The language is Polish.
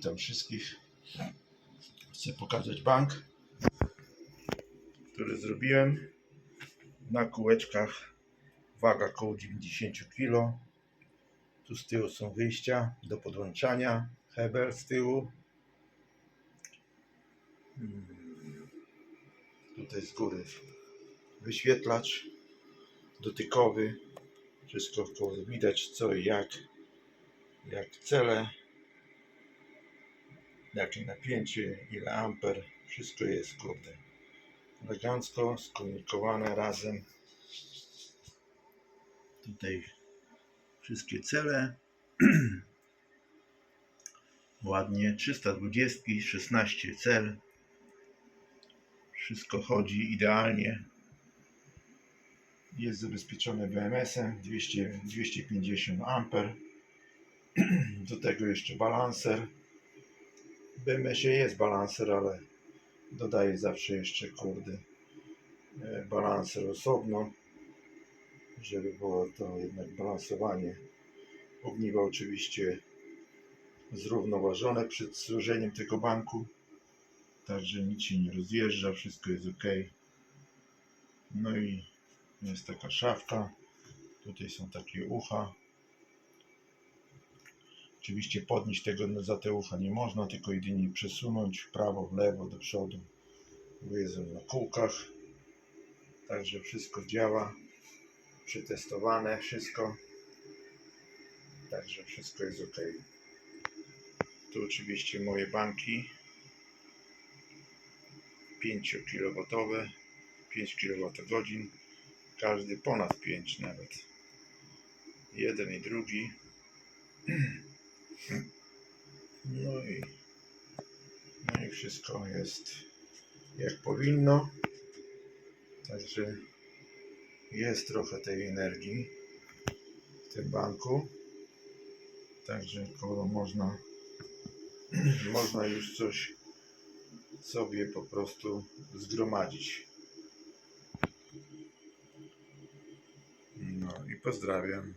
Witam wszystkich. Chcę pokazać bank, który zrobiłem na kółeczkach. Waga około 90 kg. Tu z tyłu są wyjścia do podłączania. Hebel z tyłu. Mm. Tutaj z góry wyświetlacz dotykowy. Wszystko widać co i jak. Jak cele jakie napięcie, ile amper, wszystko jest kurde. Elegancko skomunikowane razem. Tutaj wszystkie cele. Ładnie, 320, 16 cel. Wszystko chodzi idealnie. Jest zabezpieczone BMS-em 200, 250 amper. Do tego jeszcze balanser. W BMS-ie jest balanser, ale dodaję zawsze jeszcze kurde e, balanser osobno, żeby było to jednak balansowanie ogniwa oczywiście zrównoważone przed złożeniem tego banku, także nic się nie rozjeżdża, wszystko jest ok. No i jest taka szafka, tutaj są takie ucha, Oczywiście podnieść tego za te ucha nie można, tylko jedynie przesunąć w prawo, w lewo, do przodu. On na kółkach. Także wszystko działa. Przetestowane wszystko. Także wszystko jest ok. Tu oczywiście moje banki. 5 kW, 5 kWh. Każdy ponad 5 nawet. Jeden i drugi. No i, no i wszystko jest jak powinno. Także jest trochę tej energii w tym banku. Także koło można, można już coś sobie po prostu zgromadzić. No i pozdrawiam.